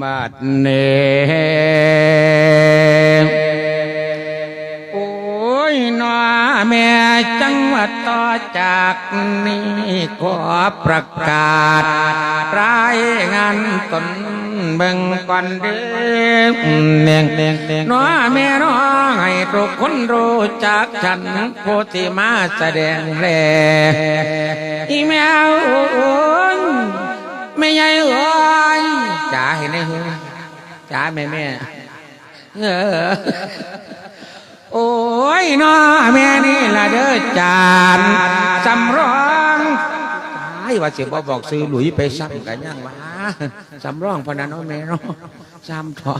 บัดเนโอ้ยนอแม่จังหวัดต่อจากนี้ขอประกาศ รายงานตนเบิ่งก่อนเด้อเนียงเนียงเนียงน้อแม่น้องให้ทุกคนรู้จักฉันผู้ที่มาแสดงแลอีแมวโอ้ยไม่ใหญ่เอ้ย จ๋าเห็นไหมเฮ้ยจ๋าแม่แม่เออโอ้ยน้อแม่นี่ละเด้อจานสำรองไอ้ว่าเสียบบอกซื้อหลุยไปซ้ำกันยังวะสำรองพนันน้อแม่นาะซ้ำเถอ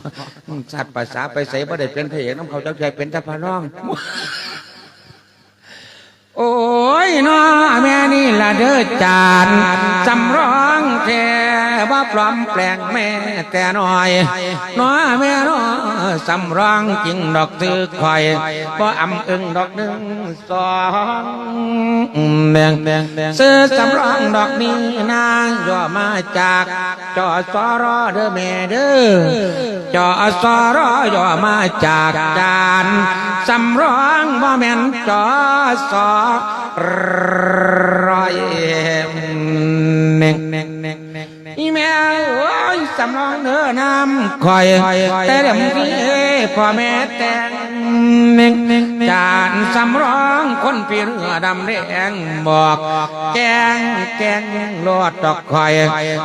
สัตว์ภาษาไปใส่บ่ได้เป็นพระเอกน้ำเขาเจ้าใจเป็นต่พระน้อง ยน้อแม่นี่ละเด้อจานจำร้องแทว่าปลอมแปลงแม่แต่น้อยน้อแม่น้อสำร้องจริงดอกตือคอยบ่อำอึงดอกหนึ่งสองแดงแดงแดงซื้อสำร้องดอกนี้นางย่อมาจากจอสอรอเด้อแม่เด้อจอสอรอย่อมาจากจานสำร้องบ่แม่นจอสอรร้อยเน่งเน่งเน่งเน่งอีแม่โอ้ยสำรองเด้อน้ำคอยแต่เดี๋ยวนี้พ่อแม่แต่งเน่งเน่งจานสำรองคนปีเรือดำแดงบอก แกงแกงลอดดอกคอย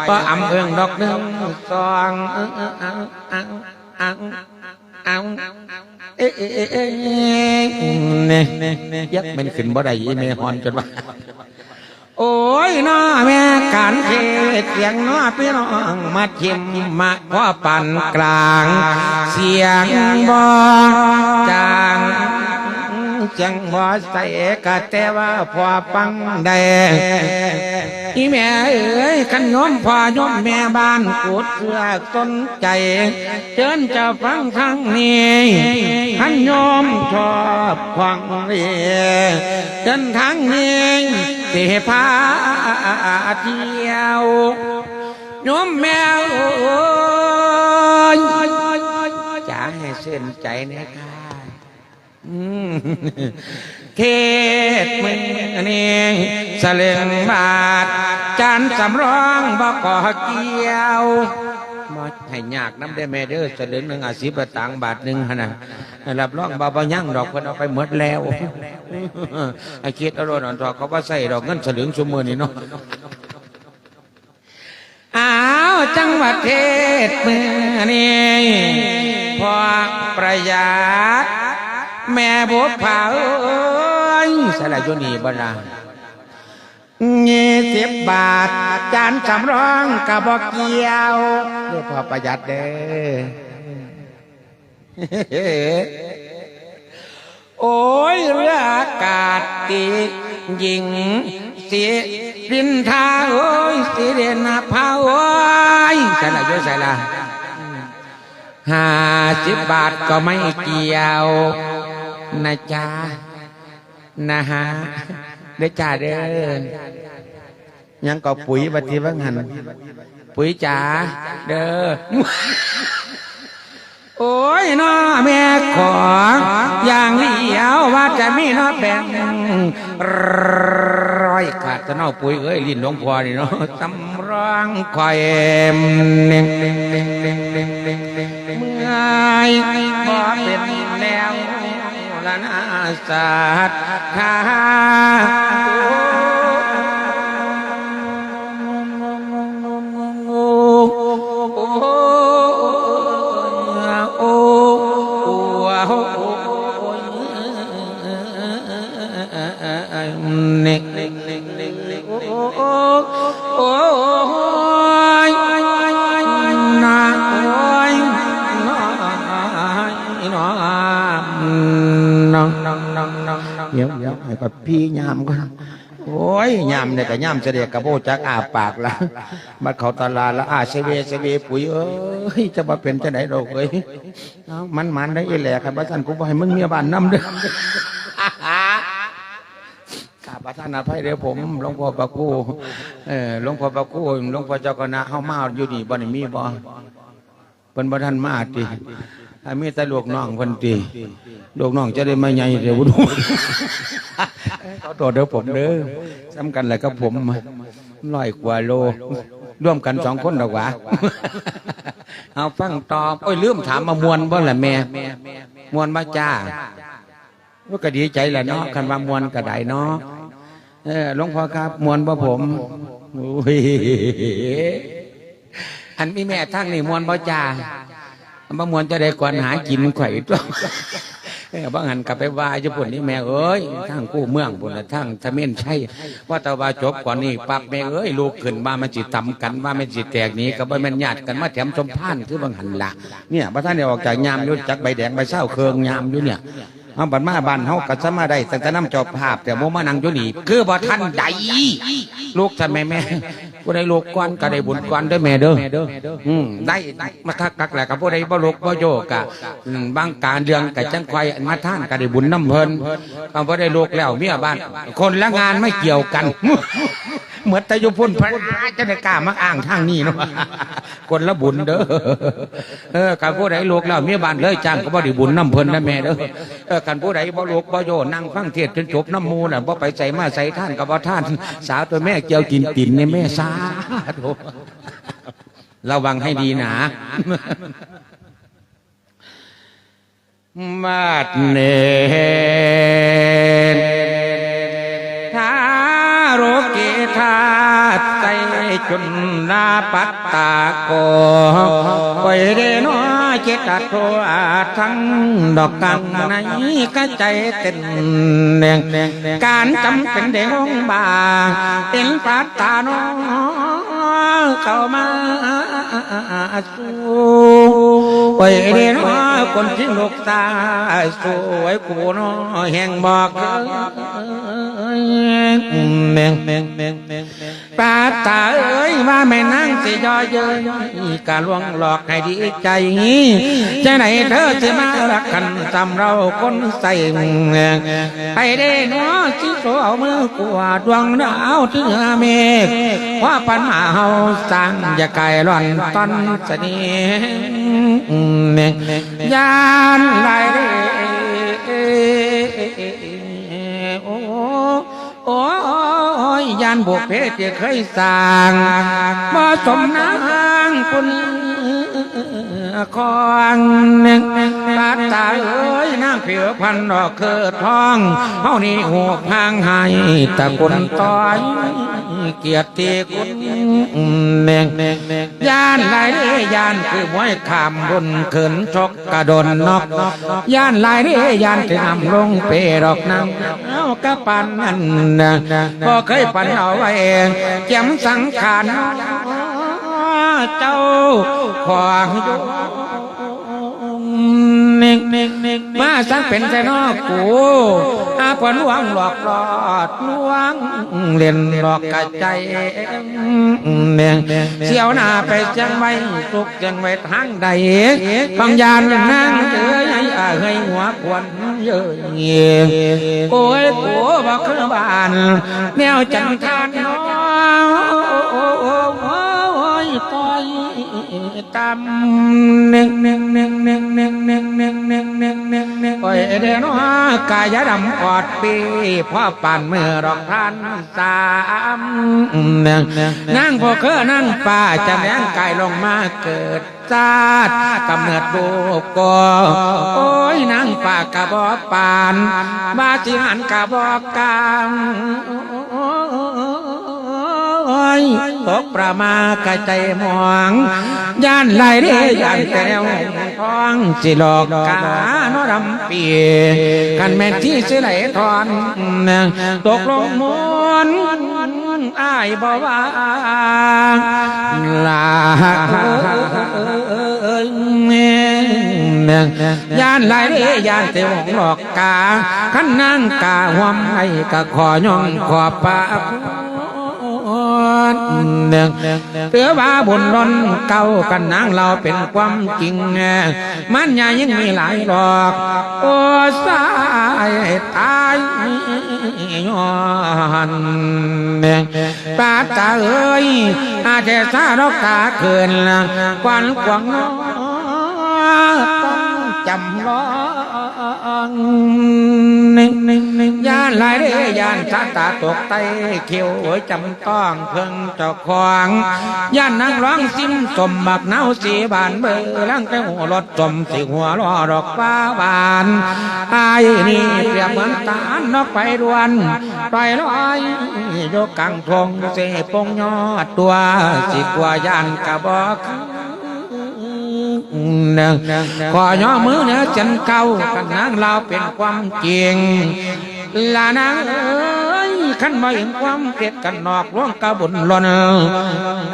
ป้าอำเอิงดอกหนึ่งสองอังอังอังอังอัง เอ๊ะเอ๊ะเอ๊ะเอ๊ะเนี่ยยักษ์มันขึ้นบ่ได้อีเมฮอนจนว่าโอ้ยน้อแม่การเทเสียงน้อพี่น้องมาชิมมาพ่อปั่นกลาง เสียงบ่จาง จังบ่ใส่กะแต่ว่าพอฟังได้อีแม่เอ้ยขันโยมพ่อโยมแม่บ้านกูดเสือกสนใจเชิญจะฟังทางนี้ขันโยมชอบฟังเรียเชิญทางนี้สิพาเที่ยวโยมแมวโอ้ยจะให้เส้นใจนี่ยค่ะอืม เทศมึงนี่สลึงบาทจานสำรองบ่ก่อเกี่ยวมาให้ยากน้ำได้แม่เด้อสลึงหนึ่งอาสิบตังบาทหนึ่งหั่นะรับรองบ่บ่ยั่งดอกเพิ่นเอาไปหมดแล้วไอ้คิดอร่อยนอนทอเขาว่าใส่ดอกเงินสลึงชั่วโมงนี่เนาะอ้าวจังหวัดเทศเมืองนี่พอประหยัด แม่บุพผาเอ้ยสลายจุนีบนายี่สิบบาท จานสำรองกระบอกเกี่ยวเรียกพอประหยัดเด้อโอ้ยเรืออากาศตียิงสีรินทาโอ้ยสีเรนนาพาโอ้ยใส่ละเยอะใส่ละห้าสิบบาทก็ไม่เกี่ยว นะจ๊ะนะฮะเด้จ่าเด้อยังก็ปุ๋ยปฏิบัติหันปุ๋ยจ๋าเด้อโอ้ยน้อแม่ของอย่างเลี้ยวว่าจะมีน้อแบ่งร้อยขาดจะเน่าปุ๋ยเอ้ยลิ้นหลวงพ่อนี่เนาะตำร่างคอยเมื่อยขอเป็นแนว รณาสัตร์คาเนก กับพี่ยามก่อนโอ้ยยามเนี่ยกับยามเสด็จกับโบจักอาปากละมาเขาตลาดละอาเสเวเสเวปุ๋ยเอ้ยจะมาเป็นจะไหนดอกเอ้ยเอามันมันได้อีแหละครับว่าท่านกูบ่ให้มึงเมียบ้านน้ำเด้อข้าประธานอภัยเดี๋ยวผมหลวงพ่อปะกู้เออหลวงพ่อปะกู้หลวงพ่อเจ้าคณะเฮามาอยู่นี่บ่ได้มีบ่เพิ่นบ่ทันมาติ ถ้ามีแต่ลูกน้องเพิ่นติลูกน้องจะได้มาใหญ่เดี๋ยวบ่รู้ขอโทษเด้อผมเด้อซ้ำกันแหละกับผมร้อยกว่าโล ร่วมกันสองคนดอกหวะเอาฟังตอบโอ้ยลืมถามมามวนบ่ล่ะแม่มวนมาจ้าว่าก็ดีใจแหละเนาะคันว่ามวนก็ได้เนาะเออหลวงพ่อครับ มวนบ่ผมโอ้ยอันมีแม่ทั้งนี่มวนบ่จ้า บ่มวนจะได้ก่อนหากินไข่ตัวเออบางหันกลับไปว่าญี่ปุ่นนี่แม่เอ้ยทั้งกู้เมืองปุ่นละทั้งทะเมนใช่ว่าแต่ว่าจบก่อนนี่ปักแม่เอ้ยลูกขึ้นมามันจิตำกันว่ามันจิตแตกหนี้กับว่ามันญาติกันมาแถมสมพานคือบางหันละเนี่ยพระท่านเนี่ยออกจากยามอยุจักใบแดงใบเศร้าเคืองยามอยู่เนี่ยเอาบัดมาบ้านเฮาก็สมาได้ตั้งแต่น้ำจอบภาพ แต่โมมานั่งอยู่นี่คือบ่ท่านใดลูกท่านแม่แม่ ผู้ใดลูกก้อนก็ได้บุญก้อนด้อแม่เด้ออืมได้มาทักกักแหละกับผู้ใดบ่ลูกบ่โยกะอืมบางการเรื่องกับจังควายมาท่านก็ได้บุญน้ำเพลินคำว่าได้ลูกแล้วเมียบ้าน คนละงานไม่เกี่ยวกัน เหมือนแต่อยุพุ่นพระจะได้กล้ามาอ้างทางนี้เนาะคนละบุญเด้อเออการผู้ใดลูกแล้วเมียบ้านเลยจ้างก็บ่ได้บุญน้ำเพิ่นนะแม่เด้อเออการผู้ใดบ่ลูกบ่โยนั่งฟังเทศน์จนจบน้ำมูน่ะบ่ไปใส่มาใส่ท่านก็บ่ท่าน สาวตัวแม่เกี่ยวกินตินในแม่สาธุระวังให้ดีนะมาดเน จจุนนาปัตตาโกไปเรนอเจตโทอาทั้งดอกกังในกระใจเต้นแดงการจำเป็นเด็กองบาเป็นปัตตาโนเข้ามาสู่ไปเรนอคนที่ลูกตาสวยกูนอแห่งบอกแมงแมงแมงแมง ปาตาเอ้ยว่าแม่นางสิยอเยยกาลวงหลอกให้ดีใจงี้จะไหนเธอจะมารักกันจำเราคนใส่ไปเด้เนาะชิโซเอามือกว่าดวงดาวถึงเมฆว่าปัญหาเฮาสร้างอย่าไกลร่อนตอนสนียานลายเด้โอ้โอ้ ยานบุกเพชรเคยสร้างบ่สมนางคุณ คองหนึ่งบาตาเอ้ยนางเผียวพันดอกเคือทองเฮานี่หัวพางให้ตะกุนต้อยเกียรติคุณแมงยานลายเด้ยานคือมวยขามบนเขินชกกระโดนนอกยานลายเด้ยานที่นำลงเปรอกนำเอากระปันนั่นนะพอเคยปันเอาไว้แจมสังขารเจ้าขวางอยู่ สังเป็นแต่นอกกูอาผลหวังหลอกหลอดลวงเล่นหลอกกระใจเน่งเสียวหน้าไปจังไว้สุกจังไว้ทางใดบางยานนั่งเจอให้อาให้หัวควันเยอะเงี้ยโอ้ยโอ้บอกคือบ้านแนวจังทานน้อยต่อยตำหนึ่ง เดนอกายดำอดปีพ่อปั่นเมื่อดอกพันสามหนึ่งนั่งพอเคอนั่งป่าจะแมงกายลงมาเกิดชาติกำเนิดลูกก็โอ้ยนั่งป่ากะบอกปานบาจิหันกะบอกกามโอ้ยตกประมากะใจมองย่านไหลเด้ย่านแต่แนว ท้องสิหลอกกาโนรำเปียกันแม่นที่สิไหลทอนตกลงมวนอ้ายบ่ว่าลาย่านไหลเด้ย่านแต่หงหลอกกาขันนางกาหวมให้กะขอย่องขอปาก เนืองเตือว่าบุญร้อนเก่ากันนางเราเป็นความจริง มันยายังมีหลายหลอก โอ้สายตายย้อนเนืองปาตาเอ้ยอาเจสารกตาเกินควันกวางน้อต้อ งจำลองย่านหลายเด้ย่านชาตาตกไตเขียวโอยจำต้องเพิ่งเจ้าของย่านนางร้องซิมสมบักเนาสีบานเบอลังแต่หัวรถจมสีหัวล้อดอกฟ้าบานอายนี่เปรียบเหมือนตาลนกไปดวนปล่อยลอยโยกกลางทงเสปงยอดตัวสิกว่าย่านกะบอก ขอย่อมือเนี่ยจันเก่ากันนางเราเป็นความจริงลานางเอ้ยขันมาเห็นความเกลียดกันนอกร่วงกระบุญหลน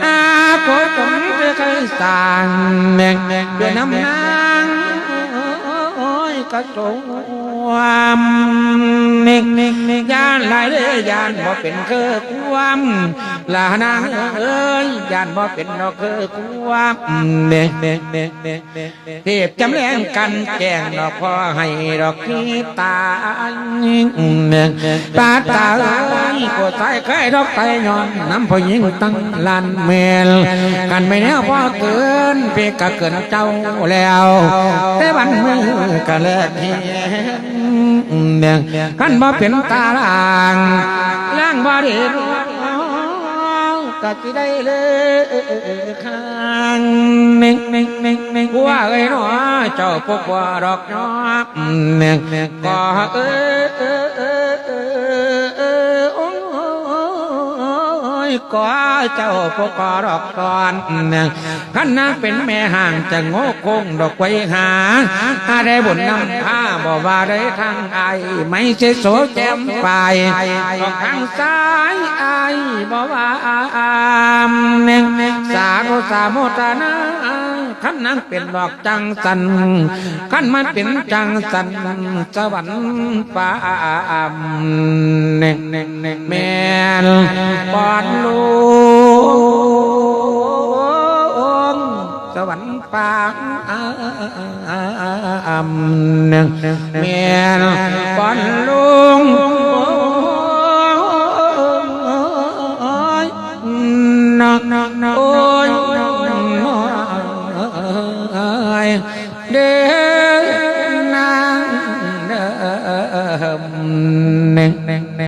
อาโคตมจะเคยสร้างแมงด้วยน้ำนางโอ้ยกระโจมเน่งเน่งเน่งยานหลายเลยยานบ่เป็นคือความ ลานางเอ้ยยานบ่เป็นดอกคือความเน่งเน่งเน่งเน่งเน่งเทพจำแรงกันแกงดอกพอให้ดอกที่ตาเน่งตาตาเอ้ยก็ใส่ไข่ดอกไตย้อนน้ำพอยิงตั้งลานเมลกันไม่แน่พอเกินเพียกะเกินเจ้าแล้ว แต่วันมือกะเลิกเฮียนขันบ่เป็นตาล่างล่างบ่ได้รู้ กะสิได้เลยข้างเน่งเน่งเน่งเน่งว่าเอ้ยเนาะเจ้าพวกว่าดอกเนาะเน่งเน่งก็เอ้ยเอ้ยเอ้ยเอ้ย ยก็เจ้าพวกว่าดอกก่อนเน่งขันนางเป็นแม่ห่างจะโง่คงดอกไว้หาอะไรบุญนำผ้าบ่ว่าได้ทางไอไม่ใช่โสแจมไปออกทางซ้ายไอบ่ว่าอามเน่งสาโกสาโมตนา ขันนางเป็นดอกจังสันขันมันเป็นจังสันสวรรค์ฟ้าเน่งเน่งเน่งแม่นปอนลูกสวรรค์ปางอำเมียนปอนลุง